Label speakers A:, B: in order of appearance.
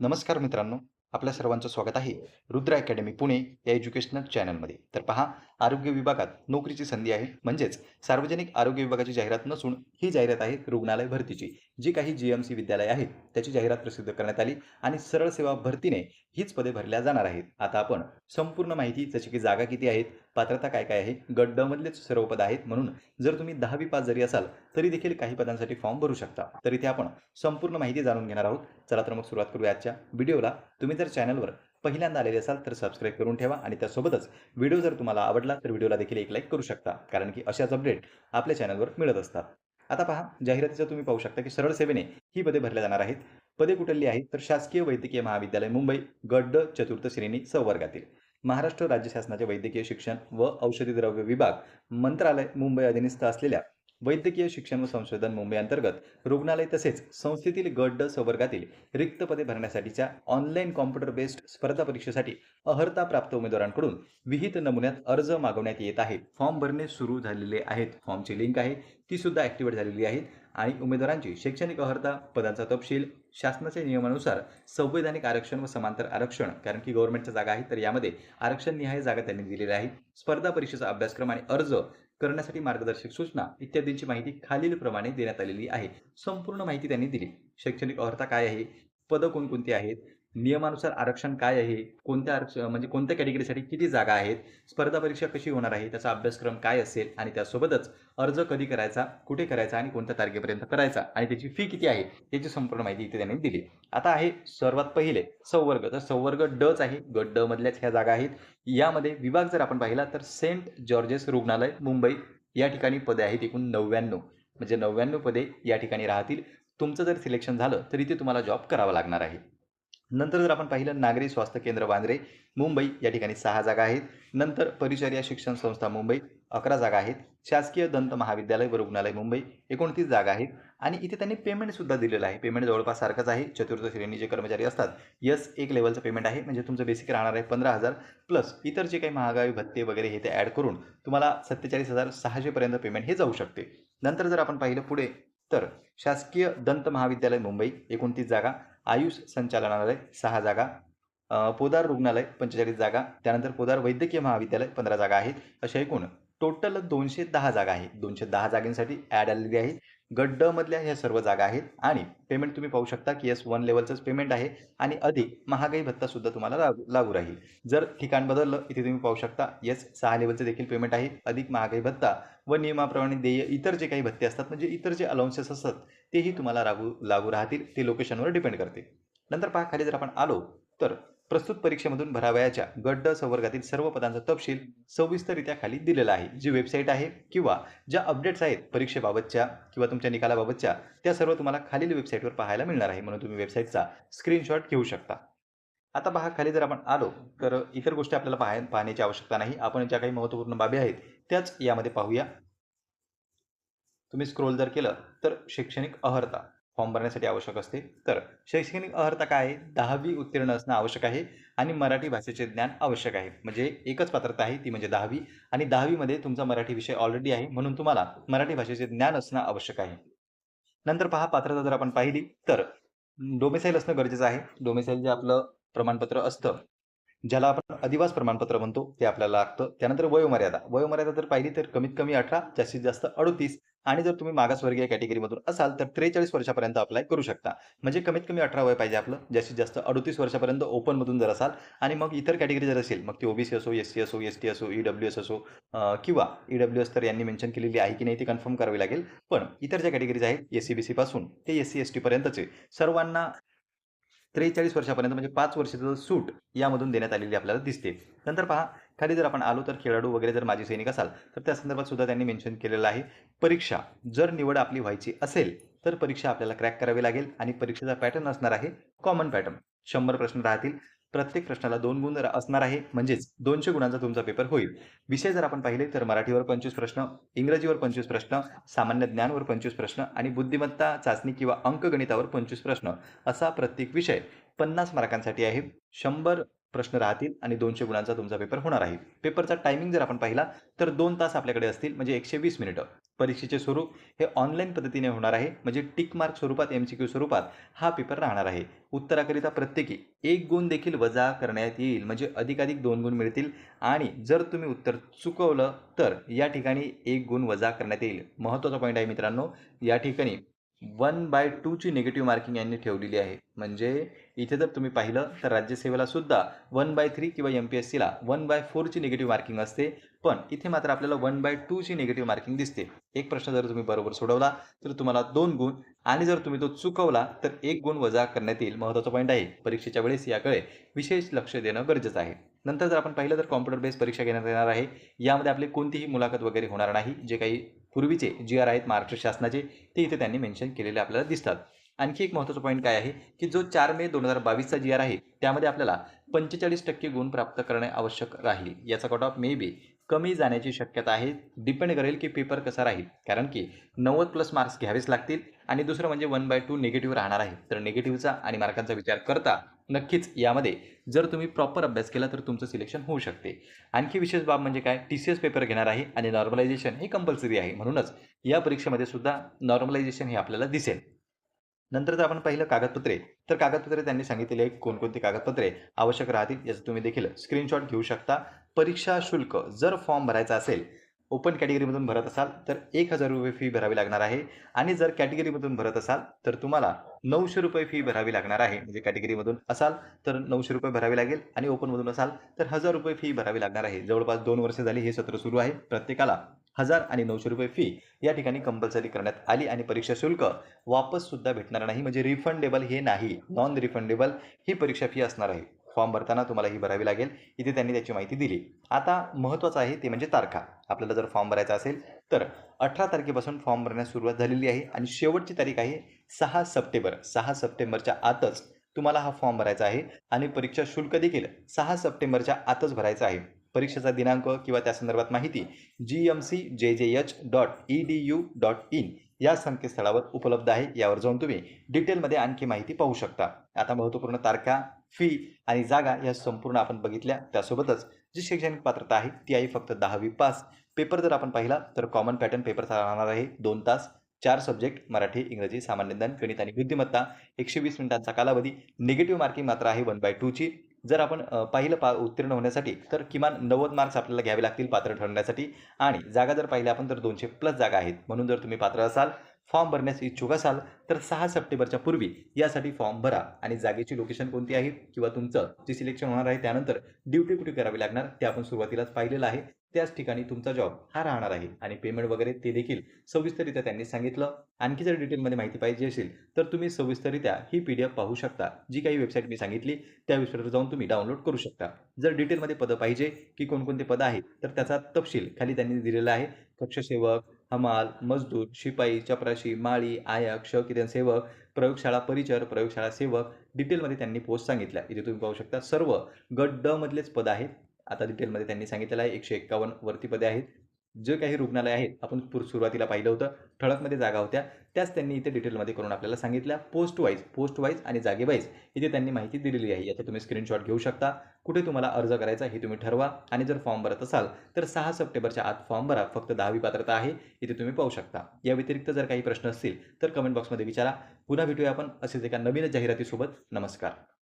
A: नमस्कार मित्रांनो आपल्या सर्वांचं स्वागत आहे रुद्र अकॅडमी पुणे या एज्युकेशनल चॅनलमध्ये. तर पहा आरोग्य विभागात नोकरीची संधी आहे. म्हणजेच सार्वजनिक आरोग्य विभागाची जाहिरात नसून ही जाहिरात आहे रुग्णालय भरतीची. जी काही जी एम सी विद्यालय आहेत त्याची जाहिरात प्रसिद्ध करण्यात आली आणि सरळ सेवा भरतीने हीच पदे भरल्या जाणार आहेत. आता आपण संपूर्ण माहिती जशी की जागा किती आहेत पात्रता काय काय आहे गट ड मधलेच सर्व पद आहेत म्हणून जर तुम्ही दहावी पास जरी असाल तरी देखील काही पदांसाठी फॉर्म भरू शकता. तर इथे आपण संपूर्ण माहिती जाणून घेणार आहोत. चला तर मग सुरुवात करूया आजच्या व्हिडिओला. तुम्ही जर चॅनलवर पहिल्यांदा आलेले असाल तर सबस्क्राईब करून ठेवा आणि त्यासोबतच व्हिडिओ जर तुम्हाला आवडला तर व्हिडिओला देखील एक लाईक करू शकता. कारण की अशाच अपडेट आपल्या चॅनलवर मिळत असतात. आता पहा जाहिरातीचं तुम्ही पाहू शकता की सरळ सेवेने ही पदे भरल्या जाणार आहेत. पदे कुठली आहेत? तर शासकीय वैद्यकीय महाविद्यालय मुंबई गड्ड चतुर्थ श्रेणी संवर्गातील महाराष्ट्र राज्य शासनाचे वैद्यकीय शिक्षण व औषधी द्रव्य विभाग मंत्रालय मुंबई अधीनस्थ असलेल्या वैद्यकीय शिक्षण व संशोधन मुंबई अंतर्गत रुग्णालय तसेच संस्थेतील गट ड संवर्गातील रिक्त पदे भरण्यासाठीच्या ऑनलाईन कॉम्प्युटर बेस्ड स्पर्धा परीक्षेसाठी अहर्ता प्राप्त उमेदवारांकडून विहित नमुन्यात अर्ज मागवण्यात येत आहे. फॉर्म भरणे सुरू झालेले आहेत. फॉर्मची लिंक आहे. ती सुद्धा ॲक्टिवेट झालेली आहे आणि उमेदवारांची शैक्षणिक अहर्ता पदांचा तपशील शासनाच्या नियमानुसार संवैधानिक आरक्षण व समांतर आरक्षण कारण की गव्हर्नमेंटच्या जागा आहेत तर यामध्ये आरक्षण निहाय जागा त्यांनी दिलेल्या आहेत स्पर्धा परीक्षेचा अभ्यासक्रम आणि अर्ज करण्यासाठी मार्गदर्शक सूचना इत्यादींची माहिती खालीलप्रमाणे देण्यात आलेली आहे. संपूर्ण माहिती त्यांनी दिली. शैक्षणिक अर्हता काय आहे? पदं कोणकोणती आहेत? नियमानुसार आरक्षण काय आहे? कोणत्या आरक्षण म्हणजे कोणत्या कॅटेगरीसाठी किती जागा आहेत? स्पर्धा परीक्षा कशी होणार आहे? त्याचा अभ्यासक्रम काय असेल? आणि त्यासोबतच अर्ज कधी करायचा कुठे करायचा आणि कोणत्या तारखेपर्यंत करायचा? आणि त्याची फी किती आहे? याची संपूर्ण माहिती इथे त्यांनी दिली. आता आहे सर्वात पहिले संवर्ग. तर संवर्ग डच आहे. गट ड मधल्याच ह्या जागा आहेत. यामध्ये विभाग जर आपण पाहिला तर सेंट जॉर्जेस रुग्णालय मुंबई. या ठिकाणी पदे आहेत एकूण नव्याण्णव म्हणजे नव्याण्णव पदे या ठिकाणी राहतील. तुमचं जर सिलेक्शन झालं तर इथे तुम्हाला जॉब करावा लागणार आहे. नंतर जर आपण पाहिलं नागरी स्वास्थ्य केंद्र वांद्रे मुंबई या ठिकाणी सहा जागा आहेत. नंतर परिचर्या शिक्षण संस्था मुंबई अकरा जागा आहेत. शासकीय दंत महाविद्यालय व रुग्णालय मुंबई एकोणतीस जागा आहेत. आणि इथे त्यांनी पेमेंटसुद्धा दिलेलं आहे. पेमेंट जवळपास सारखंच आहे. चतुर्थ श्रेणी जे कर्मचारी असतात. यस एक लेवलचं पेमेंट आहे. म्हणजे तुमचं बेसिक राहणार आहे पंधरा हजार प्लस इतर जे काही महागाई भत्ते वगैरे हे ते ॲड करून तुम्हाला सत्तेचाळीस हजार सहाशेपर्यंत पेमेंट हे जाऊ शकते. नंतर जर आपण पाहिलं पुढे तर शासकीय दंत महाविद्यालय मुंबई एकोणतीस जागा आयुष संचालनालय सहा जागा. पोदार रुग्णालय पंचेचाळीस जागा. त्यानंतर पोदार वैद्यकीय महाविद्यालय पंधरा जागा आहेत. अशा एकूण टोटल दोनशे दहा जागा आहेत. दोनशे दहा जागांसाठी ॲड आलेली आहे. गट ड मधल्या ह्या सर्व जागा आहेत. आणि पेमेंट तुम्ही पाहू शकता की एस वन लेवलचंच पेमेंट आहे. आणि अधिक महागाई भत्ता सुद्धा तुम्हाला लागू लागू राहील. जर ठिकाण बदललं इथे तुम्ही पाहू शकता एस सहा लेवलचं देखील पेमेंट आहे. अधिक महागाई भत्ता व नियमाप्रमाणे देय इतर जे काही भत्ते असतात म्हणजे इतर जे अलाउन्सेस असतात तेही तुम्हाला लागू लागू राहतील. ते लोकेशनवर डिपेंड करते नंतर पहा खाली जर आपण आलो तर प्रस्तुत परीक्षेमधून भरावयाच्या गट ड संवर्गातील सर्व पदांचा तपशील सविस्तररित्या खाली दिलेला आहे. जी वेबसाईट आहे किंवा ज्या अपडेट्स आहेत परीक्षेबाबतच्या किंवा तुमच्या निकालाबाबतच्या त्या सर्व तुम्हाला खालील वेबसाईटवर पाहायला मिळणार आहे. म्हणून तुम्ही वेबसाईटचा स्क्रीनशॉट घेऊ शकता. आता पहा खाली जर आपण आलो तर इतर गोष्टी आपल्याला पाहाय पाहण्याची आवश्यकता नाही. आपण ज्या काही महत्त्वपूर्ण बाबी आहेत त्याच यामध्ये पाहूया. तुम्ही स्क्रोल जर केलं तर शैक्षणिक अहर्ता. फॉर्म भरण्यासाठी आवश्यक असते. तर शैक्षणिक अर्हता काय आहे? दहावी उत्तीर्ण असणं आवश्यक आहे आणि मराठी भाषेचे ज्ञान आवश्यक आहे. म्हणजे एकच पात्रता आहे ती म्हणजे दहावी आणि दहावीमध्ये तुमचा मराठी विषय ऑलरेडी आहे म्हणून तुम्हाला मराठी भाषेचे ज्ञान असणं आवश्यक आहे. नंतर पहा पात्रता जर आपण पाहिली तर डोमेसाईल असणं गरजेचं आहे. डोमेसाईल जे आपलं प्रमाणपत्र असतं ज्याला आपण अधिवास प्रमाणपत्र म्हणतो ते आपल्याला लागतं. त्यानंतर वयोमर्यादा. वयोमर्यादा जर पाहिली तर कमीत कमी अठरा जास्तीत जास्त अडतीस आणि जर तुम्ही मागासवर्गीय कॅटेगरीमधून असाल तर त्रेचाळीस वर्षापर्यंत अप्लाय करू शकता. म्हणजे कमीत कमी अठरा वय पाहिजे आपलं जास्तीत जास्त अडतीस वर्षापर्यंत ओपनमधून जर असाल आणि मग इतर कॅटेगरी जर असेल मग ती ओबीसी असो एस सी असो एस टी असो ई डब्ल्यू एस असो किंवा ई डब्ल्यू एस तर यांनी मेन्शन केलेली आहे की नाही ती कन्फर्म करावी लागेल. पण इतर ज्या कॅटेगरीज आहेत एस सी बी सीपासून ते एस सी एस टीपर्यंतचे सर्वांना त्रेचाळीस वर्षापर्यंत म्हणजे पाच वर्षाचं सूट यामधून देण्यात आलेली आपल्याला दिसते. नंतर पहा खाली जर आपण आलो तर खेळाडू वगैरे जर माजी सैनिक असाल तर त्या संदर्भात सुद्धा त्यांनी मेन्शन केलेलं आहे. परीक्षा जर निवड आपली व्हायची असेल तर परीक्षा आपल्याला क्रॅक करावी लागेल आणि परीक्षेचा पॅटर्न असणार आहे कॉमन पॅटर्न शंभर प्रश्न राहतील. प्रत्येक प्रश्नाला दोन गुण असणार आहे. म्हणजेच दोनशे गुणांचा तुमचा पेपर होईल. विषय जर आपण पाहिले तर मराठीवर पंचवीस प्रश्न इंग्रजीवर पंचवीस प्रश्न सामान्य ज्ञानवर पंचवीस प्रश्न आणि बुद्धिमत्ता चाचणी किंवा अंकगणितावर पंचवीस प्रश्न असा प्रत्येक विषय पन्नास मार्कांसाठी आहे. शंभर प्रश्न राहतील आणि दोनशे गुणांचा तुमचा पेपर होणार आहे. पेपरचा टायमिंग जर आपण पाहिला तर दोन तास आपल्याकडे असतील म्हणजे एकशे वीस मिनिटं. परीक्षेचे स्वरूप हे ऑनलाईन पद्धतीने होणार आहे. म्हणजे टिक मार्क स्वरूपात एम सी क्यू स्वरूपात हा पेपर राहणार आहे. उत्तराकरिता प्रत्येकी एक गुण देखील वजा करण्यात येईल. म्हणजे अधिकाधिक दोन गुण मिळतील. आणि जर तुम्ही उत्तर चुकवलं तर या ठिकाणी एक गुण वजा करण्यात येईल. महत्त्वाचा पॉईंट आहे मित्रांनो या ठिकाणी वन बाय टूची निगेटिव्ह मार्किंग यांनी ठेवलेली आहे. म्हणजे इथे जर तुम्ही पाहिलं तर राज्यसेवेला सुद्धा वन बाय थ्री किंवा एम पी एस सीला वन बाय फोरची निगेटिव्ह मार्किंग असते. पण इथे मात्र आपल्याला वन बाय टूची निगेटिव्ह मार्किंग दिसते. एक प्रश्न जर तुम्ही बरोबर सोडवला तर तुम्हाला दोन गुण आणि जर तुम्ही तो चुकवला तर एक गुण वजा करण्यात येईल. महत्त्वाचा पॉईंट आहे. परीक्षेच्या वेळेस याकडे विशेष लक्ष देणं गरजेचं आहे. नंतर जर आपण पाहिलं तर कॉम्प्युटर बेस्ड परीक्षा घेण्यात येणार आहे. यामध्ये आपली कोणतीही मुलाखत वगैरे होणार नाही. जे काही पूर्वीचे जी आर आहेत महाराष्ट्र शासनाचे ते इथे त्यांनी मेन्शन केलेले आपल्याला दिसतात. आणखी एक महत्त्वाचा पॉईंट काय आहे की जो चार मे दोन हजार बावीसचा जी आर आहे त्यामध्ये आपल्याला पंचेचाळीस टक्के गुण प्राप्त करणे आवश्यक राहील. याचा कट ऑफ मे बी कमी जाण्याची शक्यता आहे. डिपेंड करेल की पेपर कसा राहील. कारण की नव्वद प्लस मार्क्स घ्यावेच लागतील आणि दुसरं म्हणजे वन बाय टू निगेटिव्ह राहणार आहे. तर निगेटिव्हचा आणि मार्कांचा विचार करता नक्कीच यामध्ये जर तुम्ही प्रॉपर अभ्यास केला तर तुमचं सिलेक्शन होऊ शकते. आणखी विशेष बाब म्हणजे काय? टी सी एस पेपर घेणार आहे आणि नॉर्मलायझेशन हे कंपल्सरी आहे. म्हणूनच या परीक्षेमध्ये सुद्धा नॉर्मलायझेशन हे आपल्याला दिसेल. नंतर जर आपण पाहिलं कागदपत्रे. तर कागदपत्रे त्यांनी सांगितलेले आहे कोणकोणती कागदपत्रे आवश्यक राहतील याचं तुम्ही देखील स्क्रीनशॉट घेऊ शकता. परीक्षा शुल्क जर फॉर्म भरायचा असेल ओपन कॅटेगरीमधून भरत असाल तर एक हजार रुपये फी भरावी लागणार आहे. आणि जर कॅटेगरीमधून भरत असाल तर तुम्हाला नऊशे रुपये फी भरावी लागणार आहे. म्हणजे कॅटेगरीमधून असाल तर नऊशे रुपये भरावे लागेल. आणि ओपनमधून असाल तर हजार रुपये फी भरावी लागणार आहे. जवळपास दोन वर्ष झाली हे सत्र सुरू आहे. प्रत्येकाला हजार आणि नऊशे रुपये फी या ठिकाणी कंपल्सरी करण्यात आली आणि परीक्षा शुल्क वापस सुद्धा भेटणार नाही. म्हणजे रिफंडेबल हे नाही. नॉन रिफंडेबल ही परीक्षा फी असणार आहे. फॉर्म भरताना तुम्हाला ही भरावी लागेल. इथे त्यांनी त्याची माहिती दिली. आता महत्त्वाचं आहे ते म्हणजे तारखा. आपल्याला जर फॉर्म भरायचा असेल तर अठरा तारखेपासून फॉर्म भरण्यास सुरुवात झालेली आहे आणि शेवटची तारीख आहे सहा सप्टेंबर. सहा सप्टेंबरच्या आतच तुम्हाला हा फॉर्म भरायचा आहे आणि परीक्षा शुल्क देखील सहा सप्टेंबरच्या आतच भरायचं आहे. परीक्षेचा दिनांक किंवा त्या संदर्भात माहिती जी M C J J H dot E D U dot in या संकेतस्थळावर उपलब्ध आहे. यावर जाऊन तुम्ही डिटेलमध्ये आणखी माहिती पाहू शकता. आता महत्त्वपूर्ण तारखा फी आणि जागा या संपूर्ण आपण बघितल्या. त्यासोबतच जी शैक्षणिक पात्रता आहे ती आहे फक्त दहावी पास. पेपर जर आपण पाहिला तर कॉमन पॅटर्न पेपर राहणार आहे दोन तास. चार सब्जेक्ट मराठी इंग्रजी सामान्य ज्ञान गणित आणि बुद्धिमत्ता. एकशे वीस मिनिटांचा कालावधी. निगेटिव्ह मार्किंग मात्र आहे वन बाय टूची जर आपण पाहिलं पा उत्तीर्ण होण्यासाठी तर किमान नव्वद मार्क्स आपल्याला घ्यावे लागतील पात्र ठरण्यासाठी. आणि जागा जर पाहिल्या आपण तर दोनशे प्लस जागा आहेत. म्हणून जर तुम्ही पात्र असाल फॉर्म भरण्यास इच्छुक असाल तर सहा सप्टेंबरच्या पूर्वी यासाठी फॉर्म भरा आणि जागेची लोकेशन कोणती आहे किंवा तुमचं जे सिलेक्शन होणार आहे त्यानंतर ड्युटी कुठे करावी लागणार ते आपण सुरुवातीलाच पाहिलेलं आहे. त्याच ठिकाणी तुमचा जॉब हा राहणार आहे आणि पेमेंट वगैरे ते देखील सविस्तररित्या त्यांनी सांगितलं. आणखी जर डिटेलमध्ये माहिती पाहिजे असेल तर तुम्ही सविस्तररित्या ही पी डी एफ पाहू शकता. जी काही वेबसाईट मी सांगितली त्या वेबसाईटवर जाऊन तुम्ही डाउनलोड करू शकता. जर डिटेलमध्ये पदं पाहिजे की कोणकोणते पदं आहेत तर त्याचा तपशील खाली त्यांनी दिलेला आहे. कक्षसेवक हमाल मजदूर शिपाई चपराशी माळी आयक क्षकिरण सेवक प्रयोगशाळा परिचर प्रयोगशाळा सेवक डिटेलमध्ये त्यांनी पोस्ट सांगितल्या. इथे तुम्ही पाहू शकता सर्व गट ड मधलेच पद आहेत. आता डिटेलमध्ये त्यांनी सांगितलेलं आहे एकशे एक्कावन्न वरती पदे आहेत. जे काही रुग्णालय आहेत आपण पूर सुरुवातीला पाहिलं होतं ठळकमध्ये जागा होत्या त्याच त्यांनी इथे डिटेलमध्ये करून आपल्याला सांगितल्या. पोस्ट वाईज पोस्ट वाईज आणि जागेवाईज इथे त्यांनी माहिती दिलेली आहे. याचा तुम्ही स्क्रीनशॉट घेऊ शकता. कुठे तुम्हाला अर्ज करायचा हे तुम्ही ठरवा आणि जर फॉर्म भरत असाल तर सहा सप्टेंबरच्या आत फॉर्म भरा. फक्त दहावी पात्रता आहे. इथे तुम्ही पाहू शकता. या व्यतिरिक्त जर काही प्रश्न असतील तर कमेंट बॉक्समध्ये विचारा. पुन्हा भेटूया आपण असेच एका नवीन जाहिरातीसोबत. नमस्कार.